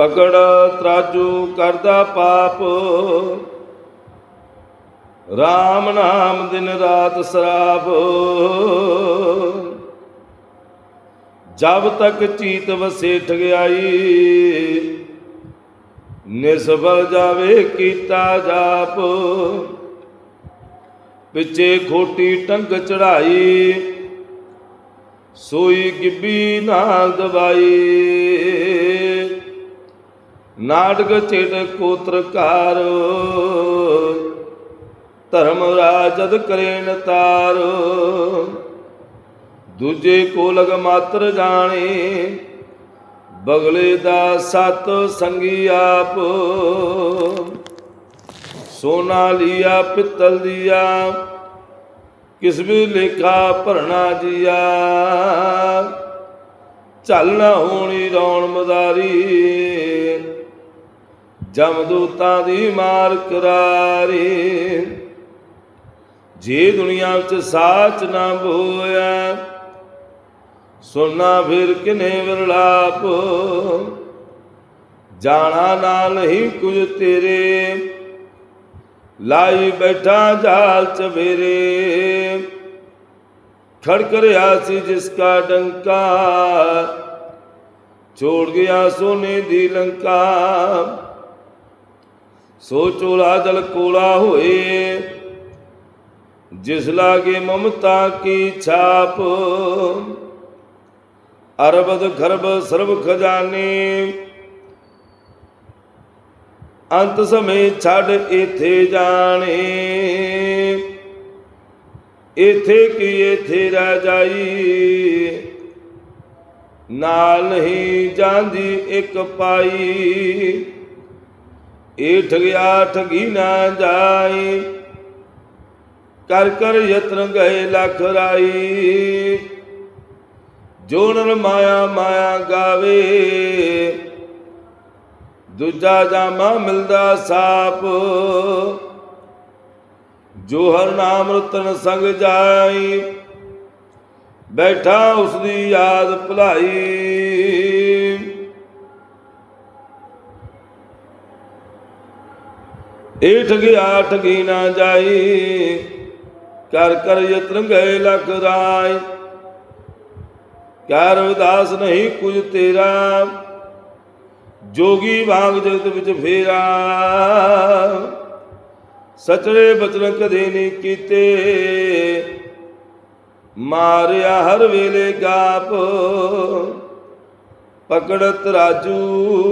ਪਕੜ ਤਰਾਜੂ ਕਰਦਾ ਪਾਪ। RAM ਨਾਮ ਦਿਨ ਰਾਤ ਸਰਾਪ। ਜਬ ਤੱਕ ਚੀਤ ਵਸੇ ਠਗਿਆਈ ਨਿਸਫਲ ਜਾਵੇ ਕੀਤਾ ਜਾਪ। ਪਿੱਛੇ ਖੋਟੀ ਟੰਗ ਚੜਾਈ ਸੋਈ ਗਿੱਬੀ ਨਾਲ ਦਵਾਈ। ਨਾਟਕ ਚਿਤ ਕੋਤਰਕਾਰ ਧਰਮ ਰਾਜਦ ਕਰੇ ਨਤਾਰ ਦੂਜੇ ਕੋ ਲਗ ਮਾਤਰ ਜਾਣੇ, ਬਗਲੇ ਦਾ ਸਤ ਸੰਗੀ ਆਪ। ਸੋਨਾ ਲਿਆ, ਪਿੱਤਲ ਦਿਆ ਕਿਸ ਵੀ ਲੇਖਾ ਭਰਨਾ ਜੀਆ। ਚੱਲਣਾ ਹੋਣੀ ਰੌਣ ਮਦਾਰੀ ਜਮਦੂਤਾਂ ਦੀ ਮਾਰ ਕਰਾਰੀ। ਜੇ ਦੁਨੀਆ ਵਿੱਚ ਸਾਚ ਨਾ ਬੋਇਆ, ਸੁਣਨਾ ਫਿਰ ਕਿਨੇ ਵਿਰਲਾਪ? ਜਾਣਾ ਨਾ ਨਹੀਂ ਕੁਝ ਤੇਰੇ, ਲਾਈ ਬੈਠਾ ਜਾਲ ਚਵੇਰੇ। ਖੜਕ ਰਿਆ ਸੀ ਜਿਸ ਕਾ ਡੰਕਾ, ਛੋੜ ਗਿਆ ਸੋਨੇ ਦੀ ਲੰਕਾ। ਸੋ ਚੋਲਾ ਜਲ ਕੋਲਾ ਹੋਏ। ਜਿਸ ਲਾਗੇ ਮਮਤਾ ਕੀ ਛਾਪ, ਅਰਬਦ ਖਰਬ ਸਰਬ ਖਜ਼ਾਨੇ। ਅੰਤ ਸਮੇ ਛੱਡ ਇਥੇ ਜਾਣੇ। ਇਥੇ ਕੀ ਇਥੇ ਰਹਿ ਜਾਈ। ਨਾਲ ਨਹੀਂ ਜਾਂਦੀ ਇੱਕ ਪਾਈ। ਇਹ ਠਗਿਆ ਠਗੀ ਨਾ ਜਾਈ। ਕਰ ਕਰ ਯਤਨ ਗਏ ਲਖ ਰਾਈ। ਜੋ ਨਰ ਮਾਇਆ ਮਾਇਆ ਗਾਵੇ, ਦੂਜਾ ਜਾਮਾ ਮਿਲਦਾ ਸਾਪ। ਜੋ ਹਰ ਨਾਮ ਰਤਨ ਸੰਗ ਜਾਈ, ਬੈਠਾ ਉਸ ਦੀ ਯਾਦ ਭੁਲਾਈ। ਇਹ ਠਗਿਆ ਠਗੀ ਨਾ ਜਾਈ। ਕਰ ਕਰ ਯਤਨ ਗਏ ਲਖ ਰਾਈ। ਕਿਆ ਰਵਿਦਾਸ ਨਹੀਂ ਕੁਝ ਤੇਰਾ। ਜੋਗੀ ਵਾਂਗ ਜਗਤ ਵਿੱਚ ਫੇਰਾ। ਸਚੜੇ ਬਚਨ ਕਦੇ ਨਹੀਂ ਕੀਤੇ। ਮਾਰਿਆ ਹਰ ਵੇਲੇ ਗਾਪ। ਪਕੜਤ ਰਾਜੂ